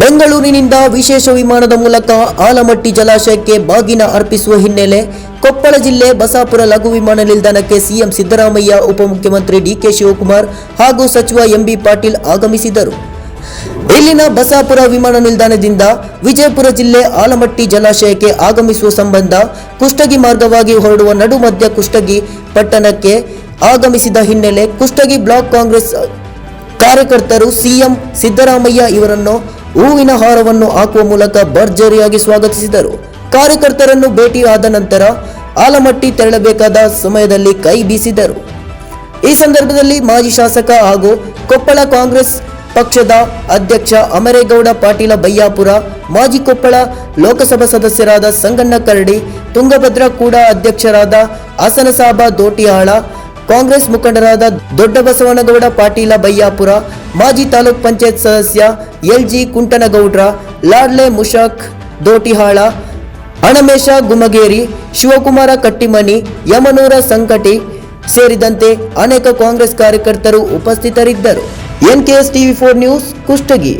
ಬೆಂಗಳೂರಿನಿಂದ ವಿಶೇಷ ವಿಮಾನದ ಮೂಲಕ ಆಲಮಟ್ಟಿ ಜಲಾಶಯಕ್ಕೆ ಬಾಗಿನ ಅರ್ಪಿಸುವ ಹಿನ್ನೆಲೆ ಕೊಪ್ಪಳ ಜಿಲ್ಲೆ ಬಸಾಪುರ ಲಘು ವಿಮಾನ ನಿಲ್ದಾಣಕ್ಕೆ ಸಿಎಂ ಸಿದ್ದರಾಮಯ್ಯ, ಉಪಮುಖ್ಯಮಂತ್ರಿ ಡಿಕೆ ಶಿವಕುಮಾರ್ ಹಾಗೂ ಸಚಿವ ಎಂಬಿ ಪಾಟೀಲ್ ಆಗಮಿಸಿದರು. ಇಲ್ಲಿನ ಬಸಾಪುರ ವಿಮಾನ ನಿಲ್ದಾಣದಿಂದ ವಿಜಯಪುರ ಜಿಲ್ಲೆ ಆಲಮಟ್ಟಿ ಜಲಾಶಯಕ್ಕೆ ಆಗಮಿಸುವ ಸಂಬಂಧ ಕುಷ್ಟಗಿ ಮಾರ್ಗವಾಗಿ ಹೊರಡುವ ನಡು ಮಧ್ಯ ಕುಷ್ಟಗಿ ಪಟ್ಟಣಕ್ಕೆ ಆಗಮಿಸಿದ ಹಿನ್ನೆಲೆ ಕುಷ್ಟಗಿ ಬ್ಲಾಕ್ ಕಾಂಗ್ರೆಸ್ ಕಾರ್ಯಕರ್ತರು ಸಿಎಂ ಸಿದ್ದರಾಮಯ್ಯ ಇವರನ್ನು ಹೂವಿನ ಹಾರವನ್ನು ಹಾಕುವ ಮೂಲಕ ಭರ್ಜರಿಯಾಗಿ ಸ್ವಾಗತಿಸಿದರು. ಕಾರ್ಯಕರ್ತರನ್ನು ಭೇಟಿ ಆದ ನಂತರ ಆಲಮಟ್ಟಿ ತೆರಳಬೇಕಾದ ಸಮಯದಲ್ಲಿ ಕೈ ಬೀಸಿದರು. ಈ ಸಂದರ್ಭದಲ್ಲಿ ಮಾಜಿ ಶಾಸಕ ಹಾಗೂ ಕೊಪ್ಪಳ ಕಾಂಗ್ರೆಸ್ ಪಕ್ಷದ ಅಧ್ಯಕ್ಷ ಅಮರೇಗೌಡ ಪಾಟೀಲ ಬಯ್ಯಾಪುರ ಮಾಜಿ ಕೊಪ್ಪಳ ಲೋಕಸಭಾ ಸದಸ್ಯರಾದ ಸಂಗಣ್ಣ ಕರಡಿ, ತುಂಗಭದ್ರಾ ಕೂಡ ಅಧ್ಯಕ್ಷರಾದ ಹಾಸನಸಾಬ ದೋಟಿಯಾಳ ಕಾಂಗ್ರೆಸ್ ಮುಖಂಡರಾದ ದೊಡ್ಡ ಬಸವನಗೌಡ ಪಾಟೀಲ ಬಯ್ಯಾಪುರ ಮಾಜಿ ತಾಲೂಕ್ ಪಂಚಾಯತ್ ಸದಸ್ಯ ಎಲ್ ಜಿ ಕುಂಟನಗೌಡ್ರ, ಲಾಡ್ಲೆ ಮುಷಾಕ್ ದೋಟಿಹಾಳ ಅಣಮೇಶ ಗುಮಗೇರಿ, ಶಿವಕುಮಾರ ಕಟ್ಟಿಮನಿ, ಯಮನೂರ ಸಂಕಟಿ ಸೇರಿದಂತೆ ಅನೇಕ ಕಾಂಗ್ರೆಸ್ ಕಾರ್ಯಕರ್ತರು ಉಪಸ್ಥಿತರಿದ್ದರು. N K S TV four news Kushtagi.